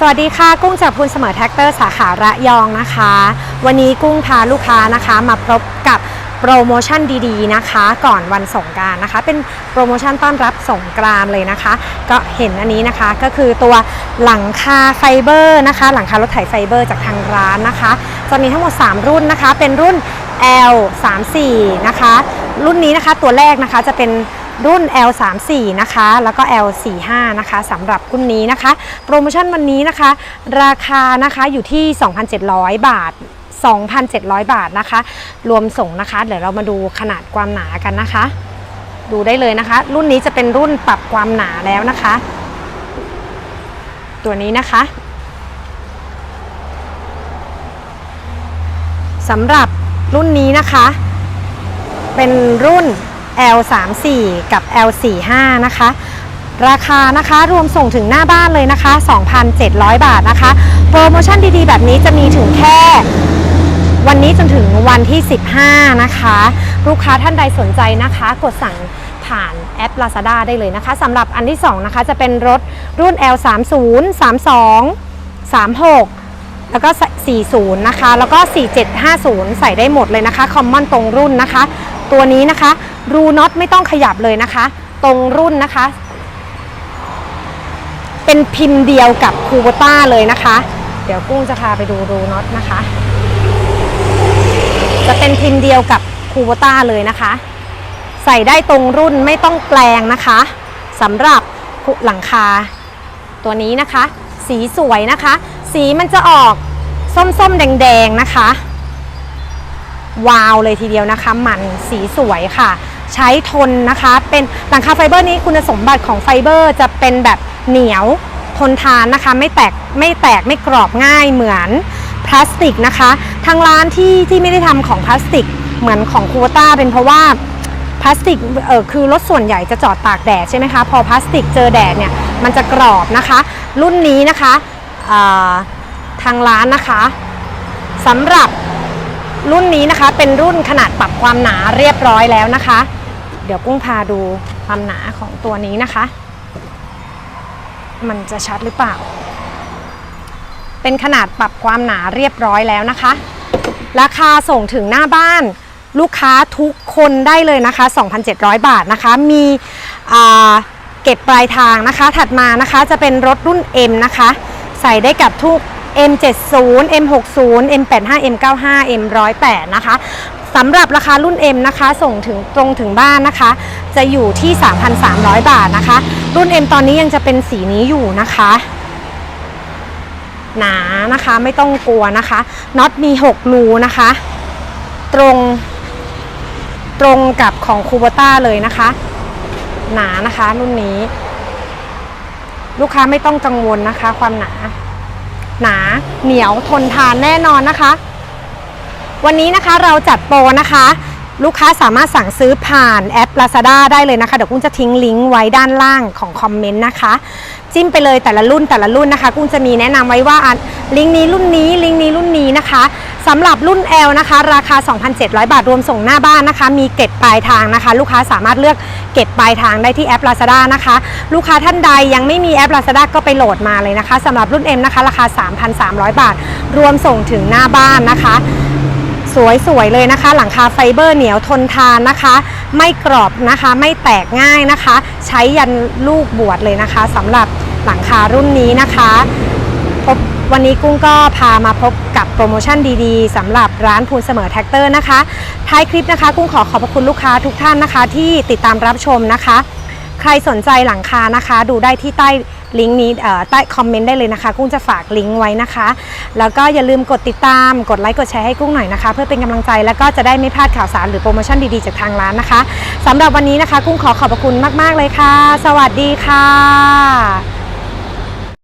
สวัสดีค่ะกุ้งจากพูนเสมอแท็กเตอร์สาขาระยองนะคะ วันนี้กุ้งพาลูกค้านะคะมาพบกับโปรโมชั่นดีๆนะคะ ก่อนวันสงการนะคะ เป็นโปรโมชั่นต้อนรับสงกรานเลยนะคะ ก็เห็นอันนี้นะคะก็คือตัวหลังคาไฟเบอร์นะคะ หลังคารถไถไฟเบอร์จากทางร้านนะคะ จะมีทั้งหมด 3 รุ่นนะคะ เป็นรุ่น L 3 4 นะคะ รุ่นนี้นะคะตัวแรกนะคะจะเป็น รุ่น L 3 4 นะคะ แล้วก็ L 4 5 นะคะสำหรับรุ่นนี้นะคะ โปรโมชั่นวันนี้นะคะ ราคานะคะอยู่ที่ 2,700 บาท 2,700 บาทนะคะ รวมส่งนะคะ เดี๋ยวเรามาดูขนาดความหนากันนะคะ ดูได้เลยนะคะ รุ่นนี้จะเป็นรุ่นปรับความหนาแล้วนะคะ ตัวนี้นะคะสำหรับรุ่นนี้นะคะ เป็นรุ่น L34 กับ L45 นะคะ ราคานะคะรวมส่งถึงหน้าบ้านเลยนะคะ 2,700 บาทนะคะ โปรโมชั่นดีๆ แบบนี้จะมีถึงแค่ วันนี้จนถึงวันที่ 15 นะคะ ลูกค้าท่านใดสนใจนะคะ กดสั่งผ่านแอป Lazada ได้เลยนะคะสำหรับอันที่ 2 นะคะ จะเป็นรถรุ่น L30 32 36แล้วก็ 40 นะคะ แล้วก็ 4750 ใส่ได้หมดเลยนะคะ คอมมอนตรงรุ่นนะคะ ตัวนี้นะคะ รูน็อตไม่ต้องขยับเลยนะคะ ตรงรุ่นนะคะ เป็นพิมพ์เดียวกับคูโบต้าเลยนะคะ เดี๋ยวกุ้งจะพาไปดูรูน็อตนะคะ จะเป็นพิมพ์เดียวกับคูโบต้าเลยนะคะ ใส่ได้ตรงรุ่นไม่ต้องแปลงนะคะสำหรับหลังคา ตัวนี้นะคะ สีสวยนะคะ สีมันจะออกส้มๆแดงๆนะคะ วาวเลยทีเดียวนะคะมันสีสวยค่ะ ใช้ทนนะคะ เป็นหลังคาไฟเบอร์นี้คุณสมบัติของไฟเบอร์จะเป็นแบบเหนียวทนทานนะคะ ไม่แตกไม่แตกไม่กรอบง่ายเหมือนพลาสติกนะคะ ทางร้านที่ที่ไม่ได้ทำของพลาสติกเหมือนของคูต้าเป็นเพราะว่าพลาสติกเออคือรถส่วนใหญ่จะจอดตากแดดใช่ไหมคะพอพลาสติกเจอแดดเนี่ยมันจะกรอบนะคะ รุ่นนี้นะคะทางร้านนะคะสำหรับ รุ่นนี้นะคะ เป็นรุ่นขนาดปรับความหนาเรียบร้อยแล้วนะคะ เดี๋ยวกุ้งพาดูความหนาของตัวนี้นะคะ มันจะชัดหรือเปล่า เป็นขนาดปรับความหนาเรียบร้อยแล้วนะคะ ราคาส่งถึงหน้าบ้านลูกค้าทุกคนได้เลยนะคะ 2,700 บาทนะคะ มีเก็บปลายทางนะคะ ถัดมานะคะจะเป็นรถรุ่น M นะคะ ใส่ได้กับทุก M70 M60 M85 M95 M108 นะคะสำหรับราคารุ่น M นะคะ ส่งถึงตรงถึงบ้านนะคะ จะอยู่ที่ 3,300 บาทนะคะ รุ่น M ตอนนี้ยังจะเป็นสีนี้อยู่นะคะหนานะคะไม่ต้องกลัวนะคะน็อตมี 6 รูนะคะ ตรงตรงกับของคูโบต้าเลยนะคะ หนานะคะรุ่นนี้ ลูกค้าไม่ต้องกังวลนะคะ ความหนา หนาเหนียวทนทานแน่นอนนะคะ วันนี้นะคะเราจัดโปรนะคะ ลูกค้าสามารถสั่งซื้อผ่านแอป Lazada ได้เลยนะคะ เดี๋ยวกุ้งจะทิ้งลิงก์ไว้ด้านล่างของคอมเมนต์นะคะ จิ้มไปเลยแต่ละรุ่นแต่ละรุ่นนะคะ กุ้งจะมีแนะนำไว้ว่าลิงก์นี้รุ่นนี้ลิงก์นี้รุ่นนี้นะคะ สำหรับรุ่น L นะคะ ราคา 2,700 บาทรวมส่งหน้าบ้านนะคะ มีเก็บปลายทางนะคะ ลูกค้าสามารถเลือกเก็บปลายทางได้ที่แอป Lazada นะคะ ลูกค้าท่านใดยังไม่มีแอป Lazada ก็ไปโหลดมาเลยนะคะสำหรับรุ่น M นะคะ ราคา 3,300 บาท รวมส่งถึงหน้าบ้านนะคะสวยๆเลยนะคะ หลังคาไฟเบอร์เหนียวทนทานนะคะ ไม่กรอบนะคะไม่แตกง่ายนะคะ ใช้ยันลูกบวชเลยนะคะสำหรับหลังคารุ่นนี้นะคะพบ วันนี้กุ้งก็พามาพบกับโปรโมชั่นดีๆสำหรับร้านพูนเสมอแท็กเตอร์นะคะ ท้ายคลิปนะคะกุ้งขอขอบพระคุณลูกค้าทุกท่านนะคะ ที่ติดตามรับชมนะคะ ใครสนใจหลังคานะคะ ดูได้ที่ใต้ลิงก์นี้ใต้คอมเมนต์ได้เลยนะคะ กุ้งจะฝากลิงก์ไว้นะคะ แล้วก็อย่าลืมกดติดตาม กดไลค์กดแชร์ให้กุ้งหน่อยนะคะ เพื่อเป็นกำลังใจแล้วก็จะได้ไม่พลาดข่าวสารหรือโปรโมชั่นดีๆจากทางร้านนะคะสำหรับวันนี้นะคะ กุ้งขอขอบพระคุณมาก ๆเลยค่ะ สวัสดีค่ะ